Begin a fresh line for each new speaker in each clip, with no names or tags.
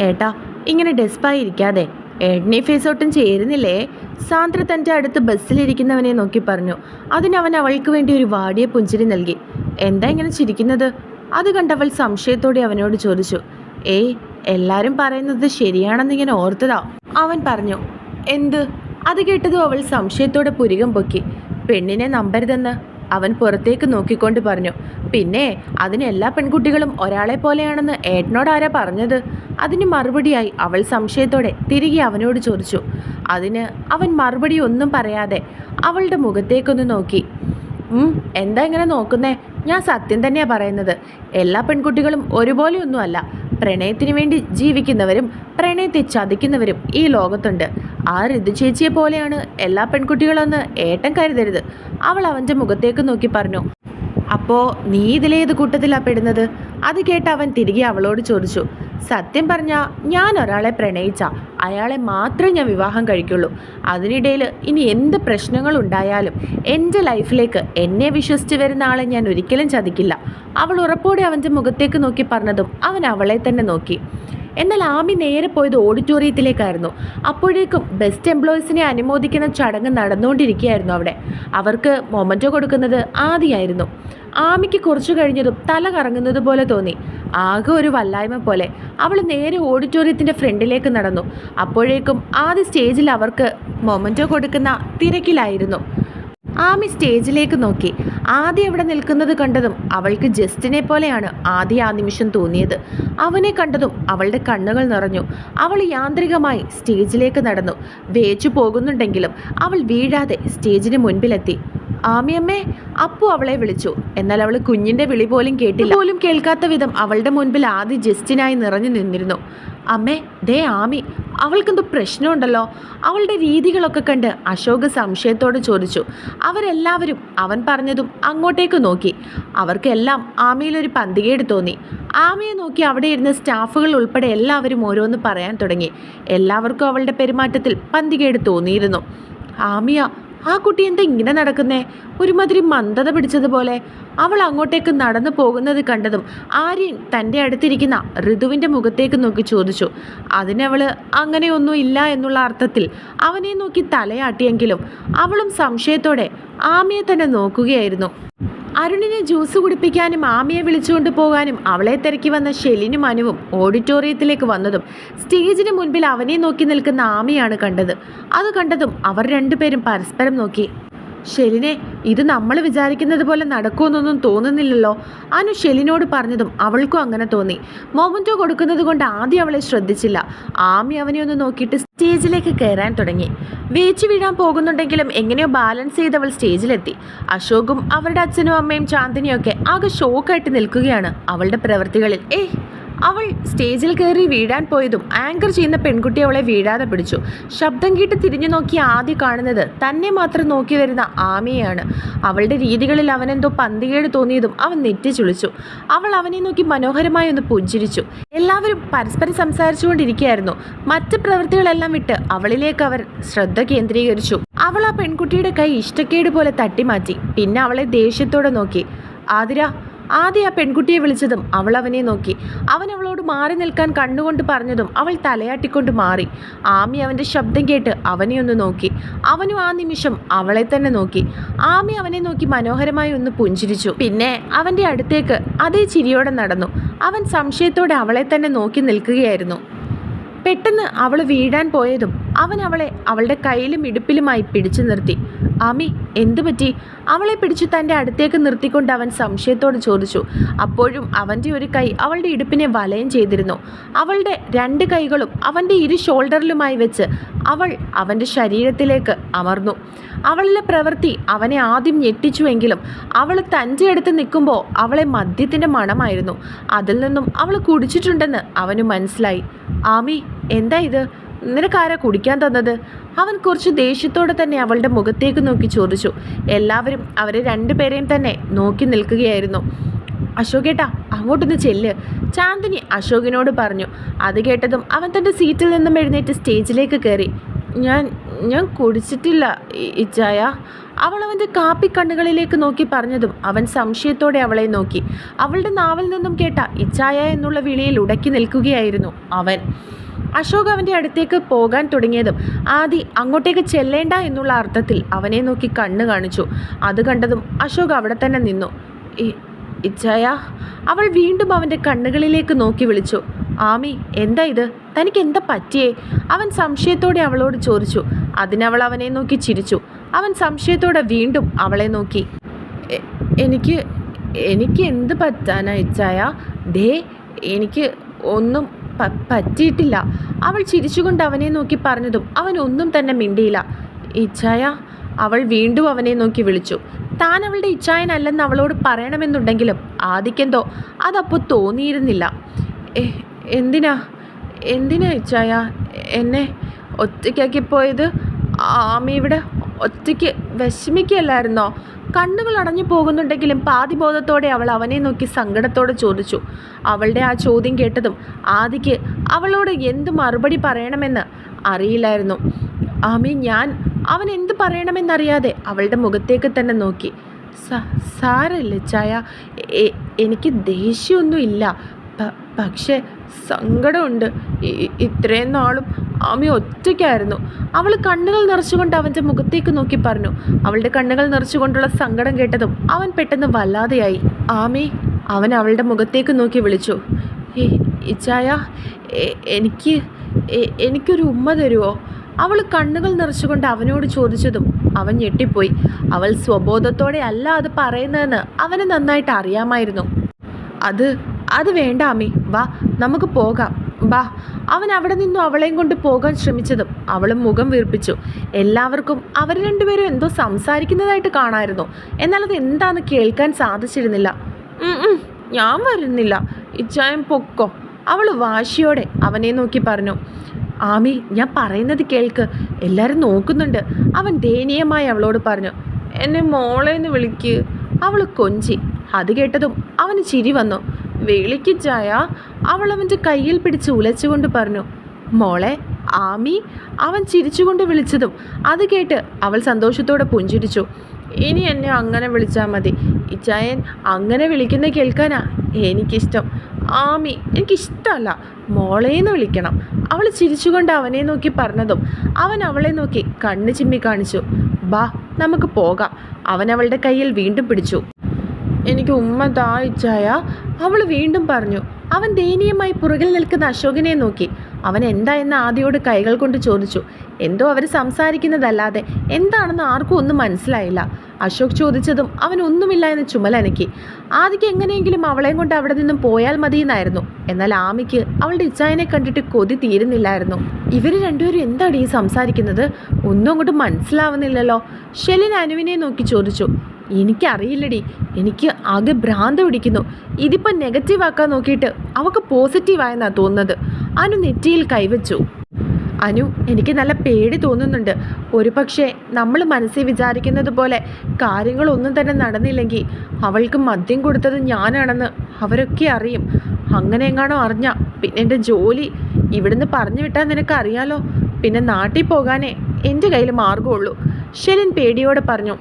ഏട്ടാ ഇങ്ങനെ ഡെസ്പായി ഇരിക്കാതെ ഏട്ടനെ ഫേസ് ഒട്ടും ചേരുന്നില്ലേ? സാന്ദ്ര തന്റെ അടുത്ത് ബസ്സിലിരിക്കുന്നവനെ നോക്കി പറഞ്ഞു. അതിനവൻ അവൾക്ക് വേണ്ടി ഒരു വാടിയ പുഞ്ചിരി നൽകി. എന്താ ഇങ്ങനെ ചിരിക്കുന്നത്? അത് കണ്ടവൾ സംശയത്തോടെ അവനോട് ചോദിച്ചു. ഏയ് എല്ലാവരും പറയുന്നത് ശരിയാണെന്ന് ഇങ്ങനെ ഓർത്തതാ. അവൻ പറഞ്ഞു എന്ത്? അത് കേട്ടതും അവൾ സംശയത്തോടെ പുരികം പൊക്കി. പെണ്ണിനെ നമ്പരുതെന്ന്? അവൻ പുറത്തേക്ക് നോക്കിക്കൊണ്ട് പറഞ്ഞു പിന്നെ അതിന് എല്ലാ പെൺകുട്ടികളും ഒരാളെ പോലെയാണെന്ന് ഏട്ടനോട് ആരാ പറഞ്ഞത്? അതിന് മറുപടിയായി അവൾ സംശയത്തോടെ തിരികെ അവനോട് ചോദിച്ചു അതിന് അവൻ മറുപടി ഒന്നും പറയാതെ അവളുടെ മുഖത്തേക്കൊന്ന് നോക്കി. എന്താ ഇങ്ങനെ നോക്കുന്നേ? ഞാൻ സത്യം തന്നെയാണ് പറയുന്നത്. എല്ലാ പെൺകുട്ടികളും ഒരുപോലെയൊന്നുമല്ല പ്രണയത്തിന് വേണ്ടി ജീവിക്കുന്നവരും പ്രണയത്തെ ചതിക്കുന്നവരും ഈ ലോകത്തുണ്ട്. ആ ഋതു ചേച്ചിയെ പോലെയാണ് എല്ലാ പെൺകുട്ടികളൊന്ന് ഏട്ടൻ കരുതരുത്. അവൾ അവന്റെ മുഖത്തേക്ക് നോക്കി പറഞ്ഞു അപ്പോ നീ ഇതിലേത് കൂട്ടത്തിലാണ് പെടുന്നത്? അത് കേട്ട് അവൻ തിരികെ അവളോട് ചോദിച്ചു സത്യം പറഞ്ഞാ ഞാൻ ഒരാളെ പ്രണയിച്ച അയാളെ മാത്രമേ ഞാൻ വിവാഹം കഴിക്കുള്ളൂ. അതിനിടയിൽ ഇനി എന്ത് പ്രശ്നങ്ങൾ ഉണ്ടായാലും എന്റെ ലൈഫിലേക്ക് എന്നെ വിശ്വസിച്ച് വരുന്ന ആളെ ഞാൻ ഒരിക്കലും ചതിക്കില്ല. അവൾ ഉറപ്പോടെ അവന്റെ മുഖത്തേക്ക് നോക്കി പറഞ്ഞതും അവൻ അവളെ തന്നെ നോക്കി. എന്നാൽ ആമി നേരെ പോയത് ഓഡിറ്റോറിയത്തിലേക്കായിരുന്നു. അപ്പോഴേക്കും ബെസ്റ്റ് എംപ്ലോയീസിനെ അനുമോദിക്കുന്ന ചടങ്ങ് നടന്നുകൊണ്ടിരിക്കുകയായിരുന്നു അവിടെ. അവർക്ക് മൊമന്റോ കൊടുക്കുന്നത് ആദ്യമായിരുന്നു ആമിക്ക് കുറച്ചു കഴിഞ്ഞതും തല കറങ്ങുന്നത് പോലെ തോന്നി. ആകെ ഒരു വല്ലായ്മ പോലെ. അവൾ നേരെ ഓഡിറ്റോറിയത്തിന്റെ ഫ്രണ്ടിലേക്ക് നടന്നു. അപ്പോഴേക്കും ആദ്യ സ്റ്റേജിൽ അവർക്ക് മൊമന്റോ കൊടുക്കുന്ന തിരക്കിലായിരുന്നു. ആമി സ്റ്റേജിലേക്ക് നോക്കി. ആദ്യം അവിടെ നിൽക്കുന്നത് കണ്ടതും അവൾക്ക് ജസ്റ്റിനെ പോലെയാണ് ആദ്യ ആ നിമിഷം തോന്നിയത്. അവനെ കണ്ടതും അവളുടെ കണ്ണുകൾ നിറഞ്ഞു. അവൾ യാന്ത്രികമായി സ്റ്റേജിലേക്ക് നടന്നു. വേച്ചു പോകുന്നുണ്ടെങ്കിലും അവൾ വീഴാതെ സ്റ്റേജിന് മുൻപിലെത്തി. ആമിയമ്മേ അപ്പു അവളെ വിളിച്ചു. എന്നാൽ അവൾ കുഞ്ഞിന്റെ വിളി പോലും കേട്ടില്ല. പോലും കേൾക്കാത്ത വിധം അവളുടെ മുൻപിൽ ആദ്യ ജസ്റ്റിനായി നിറഞ്ഞു നിന്നിരുന്നു. അമ്മേ ദേ ആമി. അവൾക്കെന്തോ പ്രശ്നമുണ്ടല്ലോ. അവളുടെ രീതികളൊക്കെ കണ്ട് അശോക് സംശയത്തോടെ ചോദിച്ചു. അവരെല്ലാവരും അവൻ പറഞ്ഞതും അങ്ങോട്ടേക്ക് നോക്കി. അവർക്കെല്ലാം ആമയിലൊരു പന്തികേട് തോന്നി. ആമയെ നോക്കി അവിടെ ഇരുന്ന സ്റ്റാഫുകൾ ഉൾപ്പെടെ എല്ലാവരും ഓരോന്ന് പറയാൻ തുടങ്ങി. എല്ലാവർക്കും അവളുടെ പെരുമാറ്റത്തിൽ പന്തികേട് തോന്നിയിരുന്നു. ആമിയ ആ കുട്ടി എന്താ ഇങ്ങനെ നടക്കുന്നേ? ഒരുമാതിരി മന്ദത പിടിച്ചതുപോലെ. അവൾ അങ്ങോട്ടേക്ക് നടന്നു പോകുന്നത് കണ്ടതും ആര്യൻ തന്റെ അടുത്തിരിക്കുന്ന ഋതുവിന്റെ മുഖത്തേക്ക് നോക്കി ചോദിച്ചു. അതിനവൾ അങ്ങനെയൊന്നും ഇല്ല എന്നുള്ള അർത്ഥത്തിൽ അവനെ നോക്കി തലയാട്ടിയെങ്കിലും അവളും സംശയത്തോടെ ആമയെ തന്നെ നോക്കുകയായിരുന്നു. അരുണിനെ ജ്യൂസ് കുടിപ്പിക്കാനും ആമിയെ വിളിച്ചുകൊണ്ട് പോകാനും അവളെ തിരക്കി വന്ന ഷെലിനും അനുവും ഓഡിറ്റോറിയത്തിലേക്ക് വന്നതും സ്റ്റേജിന് മുൻപിൽ അവനെ നോക്കി നിൽക്കുന്ന ആമിയാണ് കണ്ടത്. അത് കണ്ടതും അവർ രണ്ടുപേരും പരസ്പരം നോക്കി. ഷെലിനെ ഇത് നമ്മൾ വിചാരിക്കുന്നത് പോലെ നടക്കുമെന്നൊന്നും തോന്നുന്നില്ലല്ലോ. അനു ഷെലിനോട് പറഞ്ഞതും അവൾക്കും അങ്ങനെ തോന്നി. മൊമന്റോ കൊടുക്കുന്നത് കൊണ്ട് ആദ്യം അവളെ ശ്രദ്ധിച്ചില്ല. ആമി അവനെ ഒന്ന് നോക്കിയിട്ട് സ്റ്റേജിലേക്ക് കയറാൻ തുടങ്ങി. വേച്ചു വീഴാൻ പോകുന്നുണ്ടെങ്കിലും എങ്ങനെയോ ബാലൻസ് ചെയ്ത് അവൾ സ്റ്റേജിലെത്തി. അശോകും അവരുടെ അച്ഛനും അമ്മയും ചാന്ദിനിയൊക്കെ ആകെ ഷോക്കായിട്ട് നിൽക്കുകയാണ് അവളുടെ പ്രവൃത്തികളിൽ. ഏയ് അവൾ സ്റ്റേജിൽ കയറി വീഴാൻ പോയതും ആങ്കർ ചെയ്യുന്ന പെൺകുട്ടി അവളെ വീഴാതെ പിടിച്ചു. ശബ്ദം കേട്ട് തിരിഞ്ഞു നോക്കി ആദ്യം കാണുന്നത് തന്നെ മാത്രം നോക്കി വരുന്ന ആമയാണ്. അവളുടെ രീതികളിൽ അവനെന്തോ പന്തികേട് തോന്നിയതും അവൻ നെറ്റി ചുളിച്ചു അവൾ അവനെ നോക്കി മനോഹരമായി ഒന്ന് പുഞ്ചിരിച്ചു. എല്ലാവരും പരസ്പരം സംസാരിച്ചുകൊണ്ടിരിക്കുകയായിരുന്നു. മറ്റ് പ്രവൃത്തികളെല്ലാം വിട്ട് അവളിലേക്ക് അവർ ശ്രദ്ധ കേന്ദ്രീകരിച്ചു. അവൾ ആ പെൺകുട്ടിയുടെ കൈ ഇഷ്ടക്കേട് പോലെ തട്ടിമാറ്റി. പിന്നെ അവളെ ദേഷ്യത്തോടെ നോക്കി. ആതിര ആദ്യം ആ പെൺകുട്ടിയെ വിളിച്ചതും അവൾ അവനെ നോക്കി. അവൻ അവളോട് മാറി നിൽക്കാൻ കണ്ണുകൊണ്ട് പറഞ്ഞതും അവൾ തലയാട്ടിക്കൊണ്ട് മാറി. ആമി അവന്റെ ശബ്ദം കേട്ട് അവനെ ഒന്ന് നോക്കി. അവനും ആ നിമിഷം അവളെ തന്നെ നോക്കി. ആമി അവനെ നോക്കി മനോഹരമായി ഒന്ന് പുഞ്ചിരിച്ചു. പിന്നെ അവന്റെ അടുത്തേക്ക് അതേ ചിരിയോടെ നടന്നു. അവൻ സംശയത്തോടെ അവളെ തന്നെ നോക്കി നിൽക്കുകയായിരുന്നു. പെട്ടെന്ന് അവൾ വീഴാൻ പോയതും അവൻ അവളെ അവളുടെ കയ്യിലും ഇടുപ്പിലുമായി പിടിച്ചു നിർത്തി. ആമി എന്തു പറ്റി? അവളെ പിടിച്ചു തന്റെ അടുത്തേക്ക് നിർത്തിക്കൊണ്ട് അവൻ സംശയത്തോട് ചോദിച്ചു. അപ്പോഴും അവന്റെ ഒരു കൈ അവളുടെ ഇടുപ്പിനെ വലയം ചെയ്തിരുന്നു. അവളുടെ രണ്ട് കൈകളും അവന്റെ ഇരു ഷോൾഡറിലുമായി വെച്ച് അവൾ അവന്റെ ശരീരത്തിലേക്ക് അമർന്നു. അവളുടെ പ്രവൃത്തി അവനെ ആദ്യം ഞെട്ടിച്ചുവെങ്കിലും അവൾ തന്റെ അടുത്ത് നിൽക്കുമ്പോൾ അവളെ മദ്യത്തിന്റെ മണമായിരുന്നു. അതിൽ നിന്നും അവൾ കുടിച്ചിട്ടുണ്ടെന്ന് അവന് മനസ്സിലായി. ആമി എന്താ ഇത്? നിനക്കാരാ കുടിക്കാൻ തന്നത്? അവൻ കുറച്ച് ദേഷ്യത്തോടെ തന്നെ അവളുടെ മുഖത്തേക്ക് നോക്കി ചോദിച്ചു. എല്ലാവരും അവരെ രണ്ടുപേരെയും തന്നെ നോക്കി നിൽക്കുകയായിരുന്നു. അശോകേട്ടാ അങ്ങോട്ടൊന്ന് ചെല്ല്. ചാന്ദിനി അശോകിനോട് പറഞ്ഞു. അത് കേട്ടതും അവൻ തന്റെ സീറ്റിൽ നിന്നും എഴുന്നേറ്റ് സ്റ്റേജിലേക്ക് കയറി. ഞാൻ ഞാൻ കുടിച്ചിട്ടില്ല ഇച്ചായ. അവൾ അവന്റെ കാപ്പി കണ്ണുകളിലേക്ക് നോക്കി പറഞ്ഞതും അവൻ സംശയത്തോടെ അവളെ നോക്കി. അവളുടെ നാവിൽ നിന്നും കേട്ട ഇച്ചായ എന്നുള്ള വിളിയിൽ ഉടക്കി നിൽക്കുകയായിരുന്നു അവൻ. അശോക് അവന്റെ അടുത്തേക്ക് പോകാൻ തുടങ്ങിയതും ആദി അങ്ങോട്ടേക്ക് ചെല്ലേണ്ട എന്നുള്ള അർത്ഥത്തിൽ അവനെ നോക്കി കണ്ണ് കാണിച്ചു. അത് കണ്ടതും അശോക് അവിടെ തന്നെ നിന്നു. ഇച്ഛായ അവൾ വീണ്ടും അവന്റെ കണ്ണുകളിലേക്ക് നോക്കി വിളിച്ചു. ആമി എന്താ ഇത്? തനിക്ക് എന്താ പറ്റിയേ? അവൻ സംശയത്തോടെ അവളോട് ചോദിച്ചു. അതിനവൾ അവനെ നോക്കി ചിരിച്ചു. അവൻ സംശയത്തോടെ വീണ്ടും അവളെ നോക്കി. എനിക്ക് എനിക്ക് എന്ത് പറ്റാനാ ഇച്ഛായ? ദേ എനിക്ക് ഒന്നും പറ്റിയിട്ടില്ല. അവൾ ചിരിച്ചുകൊണ്ട് അവനെ നോക്കി പറഞ്ഞതും അവൻ ഒന്നും തന്നെ മിണ്ടിയില്ല. ഇച്ഛായ അവൾ വീണ്ടും അവനെ നോക്കി വിളിച്ചു. താൻ അവളുടെ ഇച്ഛായനല്ലെന്ന് അവളോട് പറയണമെന്നുണ്ടെങ്കിലും ആദിക്കെന്തോ അതപ്പോൾ തോന്നിയിരുന്നില്ല. "എ- എന്തിനാ? എന്തിനാ ഇച്ഛായ? എന്നെ ഒറ്റയ്ക്കാക്കി പോയത് ആമി ഇവിടെ ഒറ്റയ്ക്ക് വിഷമിക്കുകയല്ലായിരുന്നോ? കണ്ണുകൾ അടഞ്ഞു പോകുന്നുണ്ടെങ്കിലും പാതിബോധത്തോടെ അവൾ അവനെ നോക്കി സങ്കടത്തോടെ ചോദിച്ചു. അവളുടെ ആ ചോദ്യം കേട്ടതും ആദിക്ക് അവളോട് എന്ത് മറുപടി പറയണമെന്ന് അറിയില്ലായിരുന്നു. ആമി ഞാൻ അവൻ എന്ത് പറയണമെന്നറിയാതെ അവളുടെ മുഖത്തേക്ക് തന്നെ നോക്കി. "സ- സാരമില്ല ചായ. എനിക്ക് ദേഷ്യമൊന്നുമില്ല. പക്ഷേ സങ്കടമുണ്ട്. ഇത്രയും നാളും ആമി ഒറ്റയ്ക്കായിരുന്നു. അവൾ കണ്ണുകൾ നിറച്ചുകൊണ്ട് അവന്റെ മുഖത്തേക്ക് നോക്കി പറഞ്ഞു. അവളുടെ കണ്ണുകൾ നിറച്ചുകൊണ്ടുള്ള സങ്കടം കേട്ടതും അവൻ പെട്ടെന്ന് വല്ലാതെയായി. ആമി അവൻ അവളുടെ മുഖത്തേക്ക് നോക്കി വിളിച്ചു. "ഇ- ഇച്ചായ എനിക്ക് എനിക്കൊരു ഉമ്മ തരുമോ അവൾ കണ്ണുകൾ നിറച്ചുകൊണ്ട് അവനോട് ചോദിച്ചതും അവൻ ഞെട്ടിപ്പോയി. അവൾ സ്വബോധത്തോടെ അല്ല അത് പറയുന്നതെന്ന് അവന് നന്നായിട്ട് അറിയാമായിരുന്നു. അത് അത് വേണ്ട അമ്മി. വാ നമുക്ക് പോകാം. വാ അവൻ അവിടെ നിന്നും അവളെയും കൊണ്ട് പോകാൻ ശ്രമിച്ചതും അവളും മുഖം വീർപ്പിച്ചു. എല്ലാവർക്കും അവർ രണ്ടുപേരും എന്തോ സംസാരിക്കുന്നതായിട്ട് കാണായിരുന്നു. എന്നാൽ അത് എന്താണെന്ന് കേൾക്കാൻ സാധിച്ചിരുന്നില്ല. "ഉം, ഉം, ഞാൻ വരുന്നില്ല. ഇച്ചായം പൊക്കോ. അവൾ വാശിയോടെ അവനെ നോക്കി പറഞ്ഞു. ആമി ഞാൻ പറയുന്നത് കേൾക്ക്. എല്ലാവരും നോക്കുന്നുണ്ട്. അവൻ ദയനീയമായി അവളോട് പറഞ്ഞു. എന്നെ മോളെ എന്ന് വിളിക്ക്. അവൾ കൊഞ്ചി. അത് കേട്ടതും അവന് ചിരി വന്നു. വിളിക്കിച്ചായ അവൾ അവന്റെ കയ്യിൽ പിടിച്ച് ഉലച്ചുകൊണ്ട് പറഞ്ഞു മോളെ ആമി അവൻ ചിരിച്ചുകൊണ്ട് വിളിച്ചതും അത് കേട്ട് അവൾ സന്തോഷത്തോടെ പുഞ്ചിരിച്ചു. ഇനി എന്നെ അങ്ങനെ വിളിച്ചാൽ മതി. ഇച്ചായൻ അങ്ങനെ വിളിക്കുന്ന കേൾക്കാനാ എനിക്കിഷ്ടം. ആമി എനിക്കിഷ്ടമല്ല മോളേന്ന് വിളിക്കണം. അവൾ ചിരിച്ചുകൊണ്ട് അവനെ നോക്കി പറഞ്ഞതും അവൻ അവളെ നോക്കി കണ്ണ് ചിമ്മി കാണിച്ചു. ബാ നമുക്ക് പോകാം. അവൻ അവളുടെ കയ്യിൽ വീണ്ടും പിടിച്ചു. എനിക്ക് ഉമ്മ ദാഹിച്ചായ അവൾ വീണ്ടും പറഞ്ഞു അവൻ ദയനീയമായി പുറകിൽ നിൽക്കുന്ന അശോകനെ നോക്കി. അവൻ എന്താ എന്ന് ആദിയോട് കൈകൾ കൊണ്ട് ചോദിച്ചു. എന്തോ അവർ സംസാരിക്കുന്നതല്ലാതെ എന്താണെന്ന് ആർക്കും ഒന്നും മനസ്സിലായില്ല. അശോക് ചോദിച്ചതും അവൻ ഒന്നുമില്ല എന്ന് ചുമലനക്കി ആദിക്ക് എങ്ങനെയെങ്കിലും അവളെയും കൊണ്ട് അവിടെ നിന്നും പോയാൽ മതിയെന്നായിരുന്നു. എന്നാൽ ആമിക്ക് അവളുടെ ഇച്ചായനെ കണ്ടിട്ട് കൊതി തീരുന്നില്ലായിരുന്നു. ഇവർ രണ്ടുപേരും എന്താണ് ഈ സംസാരിക്കുന്നത്? ഒന്നും അങ്ങോട്ട് മനസ്സിലാവുന്നില്ലല്ലോ. ഷെലിൻ അനുവിനെ നോക്കി ചോദിച്ചു എനിക്കറിയില്ലടി. എനിക്ക് ആകെ ഭ്രാന്ത് പിടിക്കുന്നു. ഇതിപ്പോൾ നെഗറ്റീവ് ആക്കാൻ നോക്കിയിട്ട് അവൾക്ക് പോസിറ്റീവായെന്നാണ് തോന്നുന്നത്. അനു നെറ്റിയിൽ കൈവച്ചു. അനു എനിക്ക് നല്ല പേടി തോന്നുന്നുണ്ട്. ഒരു പക്ഷേ നമ്മൾ മനസ്സിൽ വിചാരിക്കുന്നത് പോലെ കാര്യങ്ങളൊന്നും തന്നെ നടന്നില്ലെങ്കിൽ അവൾക്ക് മദ്യം കൊടുത്തത് ഞാനാണെന്ന് അവരൊക്കെ അറിയും. അങ്ങനെ എങ്ങാണോ അറിഞ്ഞ പിന്നെ എന്റെ ജോലി ഇവിടുന്ന് പറഞ്ഞു വിട്ടാൽ നിനക്കറിയാലോ. പിന്നെ നാട്ടിൽ പോകാനേ എന്റെ കയ്യിൽ മാർഗമുള്ളൂ ഷെലിൻ പേടിയോടെ പറഞ്ഞു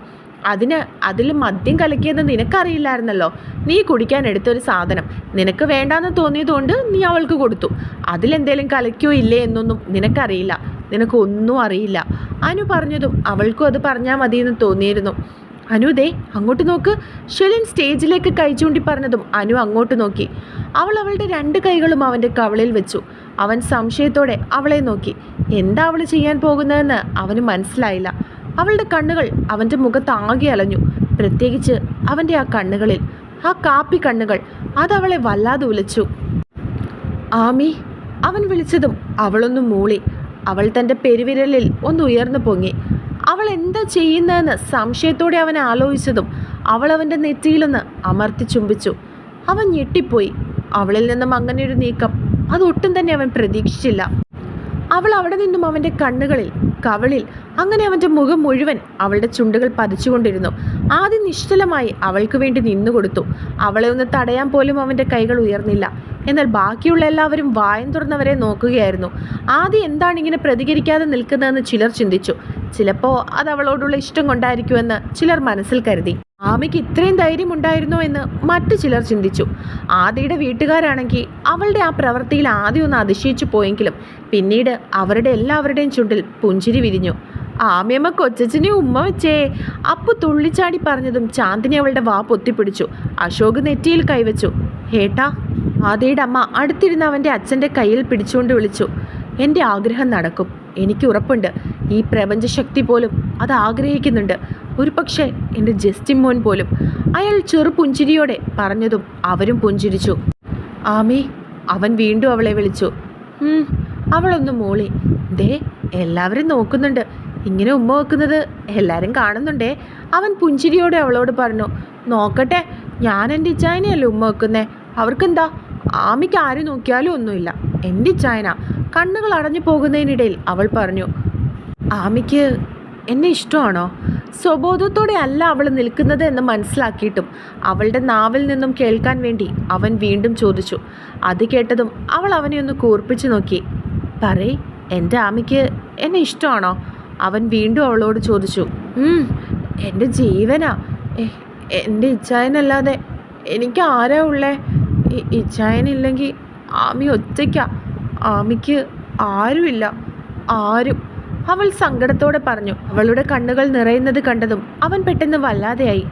അതിന് അതിൽ മദ്യം കലക്കിയത് നിനക്കറിയില്ലായിരുന്നല്ലോ. നീ കുടിക്കാൻ എടുത്തൊരു സാധനം. നിനക്ക് വേണ്ടാന്ന് തോന്നിയതുകൊണ്ട് നീ അവൾക്ക് കൊടുത്തു. അതിലെന്തേലും കലക്കിയോ ഇല്ലേ എന്നൊന്നും നിനക്കറിയില്ല. നിനക്കൊന്നും അറിയില്ല. അനു പറഞ്ഞതും അവൾക്കും അത് പറഞ്ഞാൽ മതിയെന്ന് തോന്നിയിരുന്നു. അനു ദേ അങ്ങോട്ട് നോക്ക്. ഷെലിൻ സ്റ്റേജിലേക്ക് കൈ ചൂണ്ടി പറഞ്ഞതും അനു അങ്ങോട്ട് നോക്കി. അവൾ അവളുടെ രണ്ട് കൈകളും അവന്റെ കവളിൽ വെച്ചു. അവൻ സംശയത്തോടെ അവളെ നോക്കി. എന്താ അവൾ ചെയ്യാൻ പോകുന്നതെന്ന് അവന് മനസ്സിലായില്ല. അവളുടെ കണ്ണുകൾ അവന്റെ മുഖത്ത് ആകെ അലഞ്ഞു. പ്രത്യേകിച്ച് അവന്റെ ആ കണ്ണുകളിൽ ആ കാപ്പി കണ്ണുകൾ അതവളെ വല്ലാതെ ഉലച്ചു. ആമി അവൻ വിളിച്ചതും അവളൊന്ന് മൂളി. അവൾ തന്റെ പെരുവിരലിൽ ഒന്ന് ഉയർന്നു പൊങ്ങി. അവൾ എന്താ ചെയ്യുന്നതെന്ന് സംശയത്തോടെ അവൻ ആലോചിച്ചതും അവൾ അവന്റെ നെറ്റിയിലൊന്ന് അമർത്തി ചുംബിച്ചു. അവൻ ഞെട്ടിപ്പോയി. അവളിൽ നിന്നും അങ്ങനെയൊരു നീക്കം അതൊട്ടും തന്നെ അവൻ പ്രതീക്ഷിച്ചില്ല. അവൾ അവിടെ നിന്നും അവന്റെ കണ്ണുകളിൽ കവളിൽ. അങ്ങനെ അവന്റെ മുഖം മുഴുവൻ അവളുടെ ചുണ്ടുകൾ പതിച്ചുകൊണ്ടിരുന്നു. ആദ്യം നിശ്ചലമായി അവൾക്ക് വേണ്ടി നിന്നുകൊടുത്തു അവളെ ഒന്ന് തടയാൻ പോലും അവന്റെ കൈകൾ ഉയർന്നില്ല. എന്നാൽ ബാക്കിയുള്ള എല്ലാവരും വായം തുറന്നവരെ നോക്കുകയായിരുന്നു. ആദ്യം എന്താണ് ഇങ്ങനെ പ്രതികരിക്കാതെ നിൽക്കുന്നതെന്ന് ചിലർ ചിന്തിച്ചു. ചിലപ്പോൾ അത് അവളോടുള്ള ഇഷ്ടം കൊണ്ടായിരിക്കുമെന്ന് ചിലർ മനസ്സിൽ കരുതി. ആമയ്ക്ക് ഇത്രയും ധൈര്യം ഉണ്ടായിരുന്നോ എന്ന് മറ്റു ചിലർ ചിന്തിച്ചു. ആദിയുടെ വീട്ടുകാരാണെങ്കിൽ അവളുടെ ആ പ്രവൃത്തിയിൽ ആദ്യം ഒന്ന് അതിശയിച്ചു പോയെങ്കിലും പിന്നീട് അവരുടെ എല്ലാവരുടെയും ചുണ്ടിൽ പുഞ്ചിരി വിരിഞ്ഞു. ആമയമ്മ കൊച്ചച്ഛനെ ഉമ്മ വെച്ചേ അപ്പു തുള്ളിച്ചാടി പറഞ്ഞതും ചാന്ദിനി അവളുടെ വാ പൊത്തിപ്പിടിച്ചു. അശോക് നെറ്റിയിൽ കൈവച്ചു. ഹേട്ടാ ആദിയുടെ അമ്മ അടുത്തിരുന്ന് അവന്റെ അച്ഛന്റെ കയ്യിൽ പിടിച്ചുകൊണ്ട് വിളിച്ചു. എന്റെ ആഗ്രഹം നടക്കും. എനിക്ക് ഉറപ്പുണ്ട്. ഈ പ്രപഞ്ചശക്തി പോലും അത് ആഗ്രഹിക്കുന്നുണ്ട്. ഒരു പക്ഷേ എന്റെ ജസ്റ്റിൻ മോൻ പോലും. അയാൾ ചെറു പുഞ്ചിരിയോടെ പറഞ്ഞതും അവരും പുഞ്ചിരിച്ചു. ആമി അവൻ വീണ്ടും അവളെ വിളിച്ചു. അവളൊന്ന് മൂളി. ദേ എല്ലാവരും നോക്കുന്നുണ്ട്. ഇങ്ങനെ ഉമ്മ വെക്കുന്നത് എല്ലാവരും കാണുന്നുണ്ടേ. അവൻ പുഞ്ചിരിയോടെ അവളോട് പറഞ്ഞു നോക്കട്ടെ ഞാൻ എന്റെ ഇച്ചായനെയല്ലേ ഉമ്മ വെക്കുന്നേ? അവർക്കെന്താ? ആമിക്ക് ആര് നോക്കിയാലും ഒന്നുമില്ല. എന്റെ ചായന കണ്ണുകൾ അടഞ്ഞു പോകുന്നതിനിടയിൽ അവൾ പറഞ്ഞു ആമിക്ക് എന്നെ ഇഷ്ടമാണോ? സ്വബോധത്തോടെ അല്ല അവൾ നിൽക്കുന്നത് എന്ന് മനസ്സിലാക്കിയിട്ടും അവളുടെ നാവിൽ നിന്നും കേൾക്കാൻ വേണ്ടി അവൻ വീണ്ടും ചോദിച്ചു. അത് കേട്ടതും അവൾ അവനെ ഒന്ന് കൂർപ്പിച്ചു നോക്കി. പറയ് എന്റെ ആമിക്ക് എന്നെ ഇഷ്ടമാണോ? അവൻ വീണ്ടും അവളോട് ചോദിച്ചു. "ഉം, എന്റെ ജീവനാ. എന്റെ ഇച്ചായനല്ലാതെ എനിക്ക് ആരാ ഉള്ളേ? ഇച്ഛായനില്ലെങ്കിൽ ആമി ഒറ്റയ്ക്കാ. ആമിക്ക് ആരുമില്ല. ആരും. അവൾ സങ്കടത്തോടെ പറഞ്ഞു. അവളുടെ കണ്ണുകൾ നിറയുന്നത് കണ്ടതും അവൻ പെട്ടെന്ന് വല്ലാതെയായി.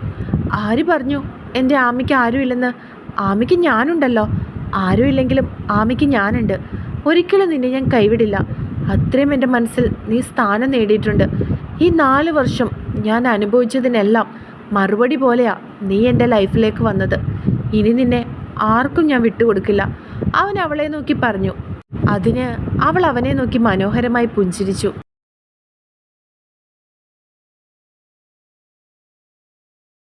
ആര് പറഞ്ഞു? എന്റെ ആമിക്ക് ആരുമില്ലെന്ന്. ആമിക്ക് ഞാനുണ്ടല്ലോ. ആരുമില്ലെങ്കിലും ആമിക്ക് ഞാനുണ്ട്. ഒരിക്കലും നിന്നെ ഞാൻ കൈവിടില്ല. അത്രയും എന്റെ മനസ്സിൽ നീ സ്ഥാനം നേടിയിട്ടുണ്ട്. ഈ നാല് വർഷം ഞാൻ അനുഭവിച്ചതിനെല്ലാം മറുപടി പോലെയാ നീ എന്റെ ലൈഫിലേക്ക് വന്നത്. ഇനി നിന്നെ ആർക്കും ഞാൻ വിട്ടുകൊടുക്കില്ല. അവൻ അവളെ നോക്കി പറഞ്ഞു. അതിന് അവൾ അവനെ നോക്കി മനോഹരമായി പുഞ്ചിരിച്ചു.